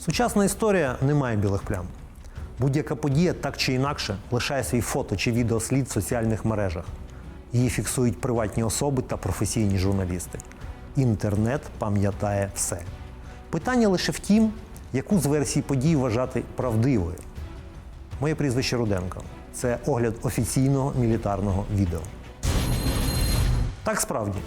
Сучасна історія не має білих плям. Будь-яка подія так чи інакше лишає свій фото чи відеослід в соціальних мережах. Її фіксують приватні особи та професійні журналісти. Інтернет пам'ятає все. Питання лише в тім, яку з версій подій вважати правдивою. Моє прізвище Руденко. Це огляд офіційного мілітарного відео. Так справді,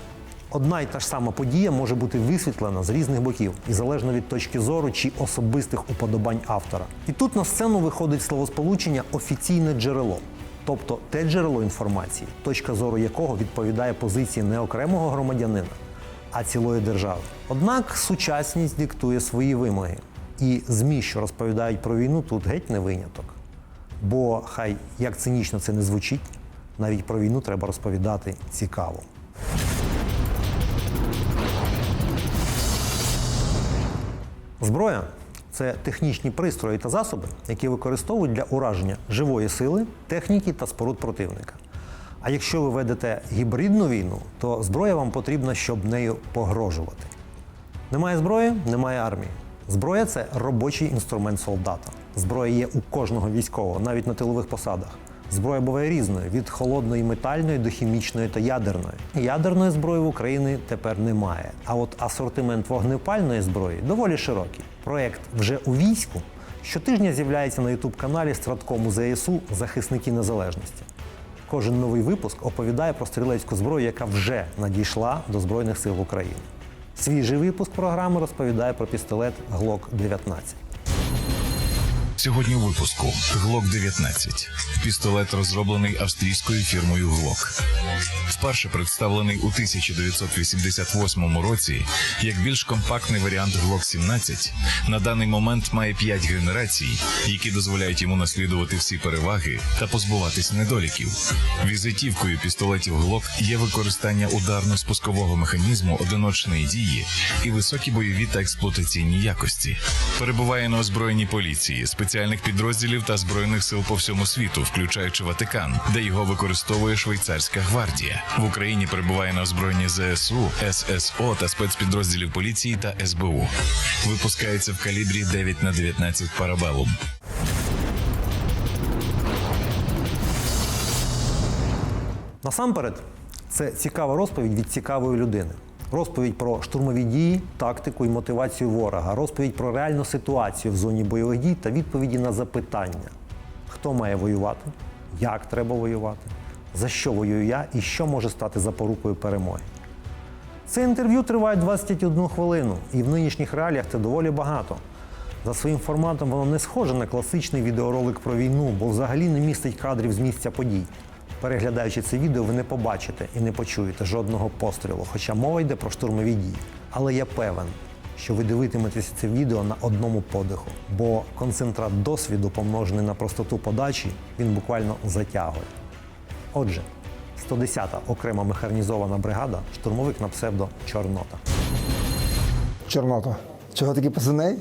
одна й та ж сама подія може бути висвітлена з різних боків і залежно від точки зору чи особистих уподобань автора. І тут на сцену виходить словосполучення офіційне джерело, тобто те джерело інформації, точка зору якого відповідає позиції не окремого громадянина, а цілої держави. Однак сучасність диктує свої вимоги. І ЗМІ, що розповідають про війну, тут геть не виняток. Бо хай як цинічно це не звучить, навіть про війну треба розповідати цікаво. Зброя це технічні пристрої та засоби, які використовують для ураження живої сили, техніки та споруд противника. А якщо ви ведете гібридну війну, то зброя вам потрібна, щоб нею погрожувати. Немає зброї, немає армії. Зброя це робочий інструмент солдата. Зброя є у кожного військового, навіть на тилових посадах. Зброя буває різною від холодної метальної до хімічної та ядерної. Ядерної зброї в Україні тепер немає. А от асортимент вогнепальної зброї доволі широкий. Проект вже у війську щотижня з'являється на ютуб-каналі Страткому ЗСУ Захисники Незалежності. Кожен новий випуск оповідає про стрілецьку зброю, яка вже надійшла до Збройних сил України. Свіжий випуск програми розповідає про пістолет Glock 19. Сьогодні у випуску Glock 19. Пістолет розроблений австрійською фірмою Glock. Вперше представлений у 1988 році як більш компактний варіант Glock 17, на даний момент має 5 генерацій, які дозволяють йому наслідувати всі переваги та позбуватись недоліків. Візитівкою пістолетів Glock є використання ударно-спускового механізму одиночної дії і високі бойові та експлуатаційні якості. Перебуває на озброєній поліції, спеціальних підрозділів та збройних сил по всьому світу, включаючи Ватикан, де його використовує швейцарська гвардія. В Україні перебуває на озброєнні ЗСУ, ССО та спецпідрозділів поліції та СБУ. Випускається в калібрі 9 на 19 парабелум. Насамперед, це цікава розповідь від цікавої людини. Розповідь про штурмові дії, тактику і мотивацію ворога, розповідь про реальну ситуацію в зоні бойових дій та відповіді на запитання: хто має воювати, як треба воювати, за що воюю я і що може стати запорукою перемоги. Це інтерв'ю триває 21 хвилину, і в нинішніх реаліях це доволі багато. За своїм форматом воно не схоже на класичний відеоролик про війну, бо взагалі не містить кадрів з місця подій. Переглядаючи це відео, ви не побачите і не почуєте жодного пострілу, хоча мова йде про штурмові дії. Але я певен, що ви дивитиметеся це відео на одному подиху, бо концентрат досвіду, помножений на простоту подачі, він буквально затягує. Отже, 110-та окрема механізована бригада, штурмовик на псевдо Чорнота. Чорнота. Чого такий позивний?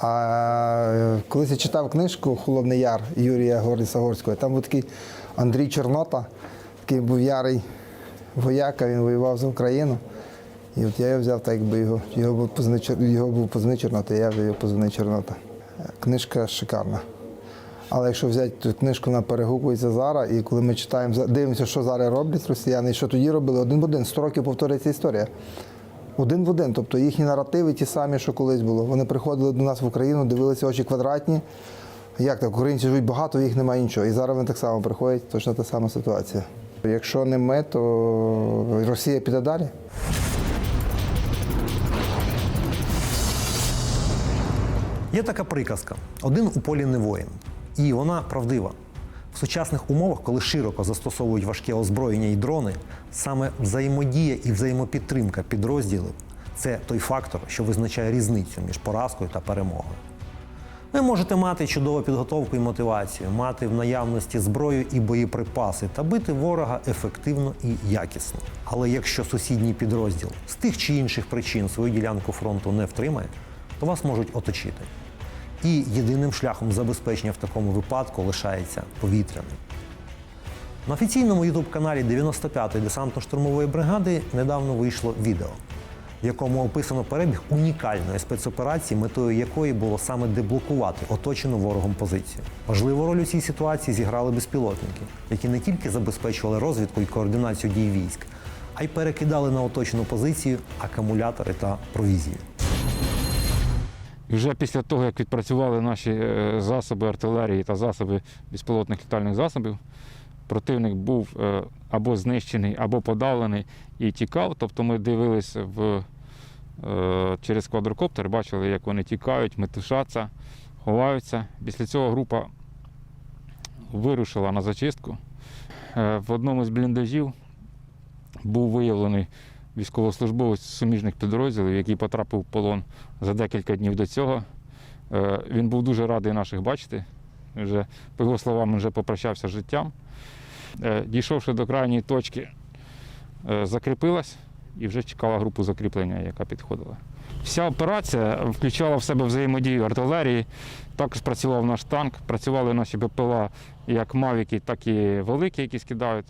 А колись я читав книжку Холодний Яр Юрія Горліса Горського. Там був такий Андрій Чорнота, такий був ярий вояка, він воював за Україну. І от я його взяв, так якби його, його був позивний, його був позивний Чорнота, я його позивний Чорнота. Книжка шикарна. Але якщо взяти ту книжку на перегукується зараз, і коли ми читаємо, дивимося, що зараз роблять росіяни, і що тоді робили, один в один, 100 років повторюється історія. Один в один, тобто їхні наративи ті самі, що колись було. Вони приходили до нас в Україну, дивилися очі квадратні. Як так, українці живуть багато, їх немає нічого. І зараз вони так само приходять, точно та сама ситуація. Якщо не ми, то Росія піде далі. Є така приказка: один у полі не воїн. І вона правдива. В сучасних умовах, коли широко застосовують важке озброєння і дрони, саме взаємодія і взаємопідтримка підрозділів це той фактор, що визначає різницю між поразкою та перемогою. Ви можете мати чудову підготовку і мотивацію, мати в наявності зброю і боєприпаси та бити ворога ефективно і якісно. Але якщо сусідній підрозділ з тих чи інших причин свою ділянку фронту не втримає, то вас можуть оточити. І єдиним шляхом забезпечення в такому випадку лишається повітряний. На офіційному ютуб-каналі 95-ї десантно-штурмової бригади недавно вийшло відео. в якому описано перебіг унікальної спецоперації, метою якої було саме деблокувати оточену ворогом позицію. Важливу роль у цій ситуації зіграли безпілотники, які не тільки забезпечували розвідку і координацію дій військ, а й перекидали на оточену позицію акумулятори та провізію. Вже після того, як відпрацювали наші е, засоби артилерії та засоби безпілотних літальних засобів, противник був е, або знищений, або подавлений і тікав. Тобто ми дивилися в, е, через квадрокоптер, бачили, як вони тікають, метушаться, ховаються. Після цього група вирушила на зачистку. В одному з бліндажів був виявлений військовослужбовець суміжних підрозділів, який потрапив в полон за декілька днів до цього. Е, Він був дуже радий наших бачити. Вже, по його словам, вже попрощався з життям. Е, Дійшовши до крайньої точки, е, закріпилась і вже чекала групу закріплення, яка підходила. Вся операція включала в себе взаємодію артилерії. Також працював наш танк, працювали наші БПЛА як мавіки, так і великі, які скидають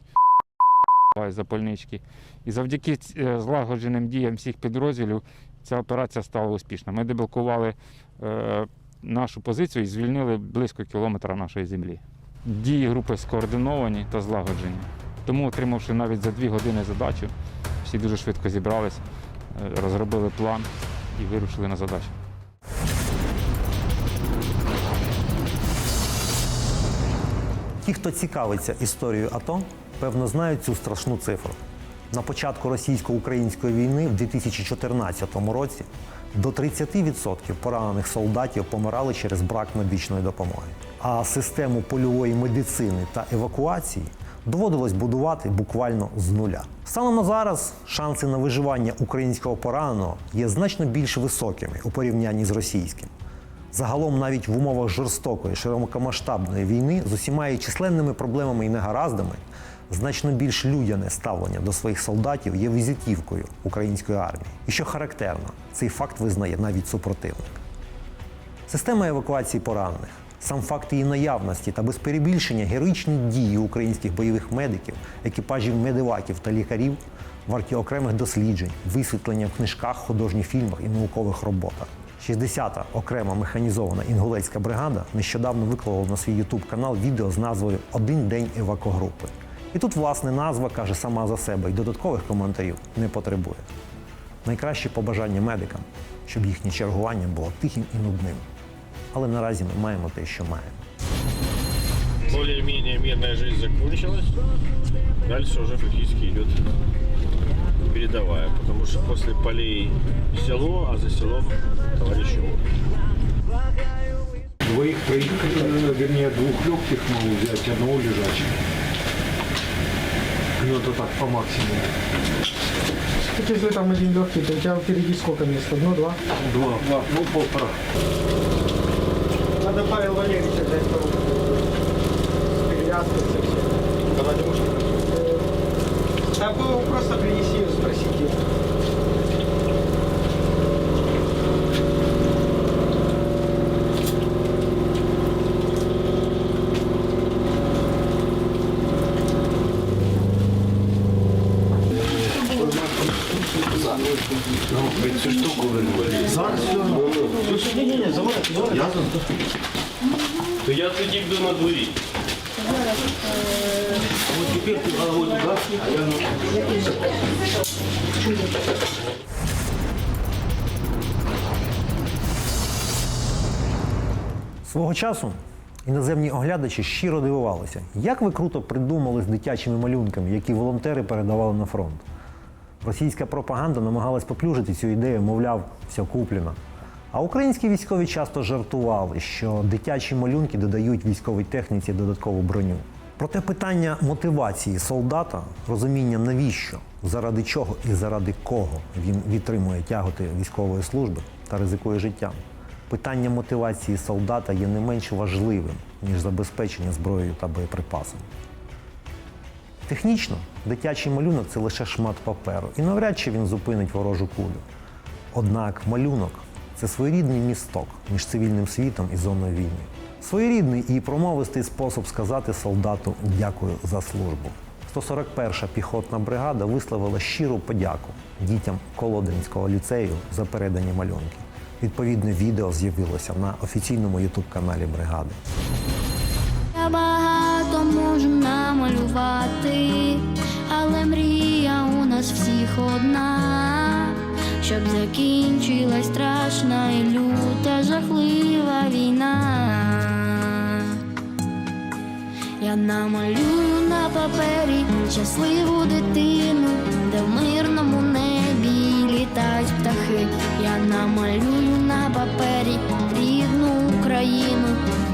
запальнички. І завдяки е, злагодженим діям всіх підрозділів ця операція стала успішна. Ми деблокували е, нашу позицію і звільнили близько кілометра нашої землі. Дії групи скоординовані та злагоджені. Тому, отримавши навіть за дві години задачу, всі дуже швидко зібрались, е, розробили план і вирушили на задачу. Ті, хто цікавиться історією АТО, певно знають цю страшну цифру. На початку російсько-української війни в 2014 році до 30% поранених солдатів помирали через брак медичної допомоги. А систему польової медицини та евакуації доводилось будувати буквально з нуля. Станом на зараз шанси на виживання українського пораненого є значно більш високими у порівнянні з російським. Загалом, навіть в умовах жорстокої, широкомасштабної війни з усіма її численними проблемами і негараздами, значно більш людяне ставлення до своїх солдатів є візитівкою української армії. І що характерно, цей факт визнає навіть супротивник. Система евакуації поранених, сам факт її наявності та без перебільшення героїчні дії українських бойових медиків, екіпажів медиваків та лікарів варті окремих досліджень, висвітлення в книжках, художніх фільмах і наукових роботах. 60-та окрема механізована інгулецька бригада нещодавно виклала на свій ютуб канал відео з назвою Один день евакогрупи. І тут, власне, назва каже сама за себе і додаткових коментарів не потребує. Найкраще побажання медикам, щоб їхнє чергування було тихим і нудним. Але наразі ми маємо те, що маємо. более-менее мирная жизнь закончилась. Дальше уже фактически идет передовая, потому что после полей село, а за селом товарищи Двоих, троих, вернее, двух легких могу взять, одного лежачего. Ну, это так, по максимуму. Так если там один легкий, то у тебя впереди сколько мест? Одно, два? Два, два, ну, полтора. Надо Павел Валерьевича взять с перевязкой совсем. Когда ты можешь Да было просто принеси ее, спросите. То я тоді буду на дворі. Свого часу іноземні оглядачі щиро дивувалися, як ви круто придумали з дитячими малюнками, які волонтери передавали на фронт. Російська пропаганда намагалась поплюжити цю ідею, мовляв, все куплено. А українські військові часто жартували, що дитячі малюнки додають військовій техніці додаткову броню. Проте питання мотивації солдата, розуміння навіщо, заради чого і заради кого він відтримує тяготи військової служби та ризикує життям. Питання мотивації солдата є не менш важливим, ніж забезпечення зброєю та боєприпасами. Технічно дитячий малюнок це лише шмат паперу, і навряд чи він зупинить ворожу кулю. Однак малюнок це своєрідний місток між цивільним світом і зоною війни. Своєрідний і промовистий спосіб сказати солдату дякую за службу. 141-ша піхотна бригада висловила щиру подяку дітям Колодинського ліцею за передані малюнки. Відповідне відео з'явилося на офіційному ютуб-каналі бригади. Намалювати, але мрія у нас всіх одна, щоб закінчилась страшна і люта жахлива війна. Я намалюю на папері щасливу дитину, де в мирному небі літають птахи. Я намалюю на папері рідну Україну,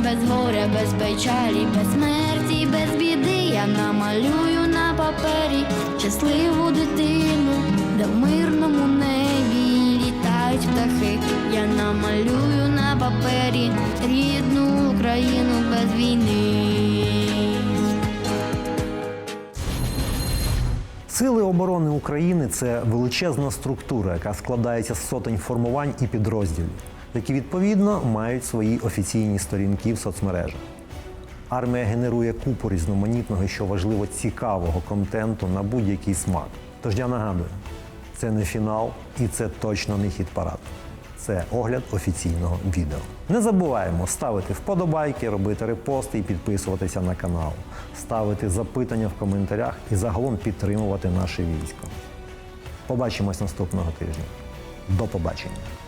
без горя, без печалі, без смерті, без біди. Я намалюю на папері щасливу дитину, де в мирному небі літають птахи. Я намалюю на папері рідну Україну без війни. Сили оборони України це величезна структура, яка складається з сотень формувань і підрозділів, які відповідно мають свої офіційні сторінки в соцмережах. Армія генерує купу різноманітного що важливо, цікавого контенту на будь-який смак. Тож я нагадую, це не фінал і це точно не хіт парад. Це огляд офіційного відео. Не забуваємо ставити вподобайки, робити репости і підписуватися на канал, ставити запитання в коментарях і загалом підтримувати наше військо. Побачимось наступного тижня. До побачення!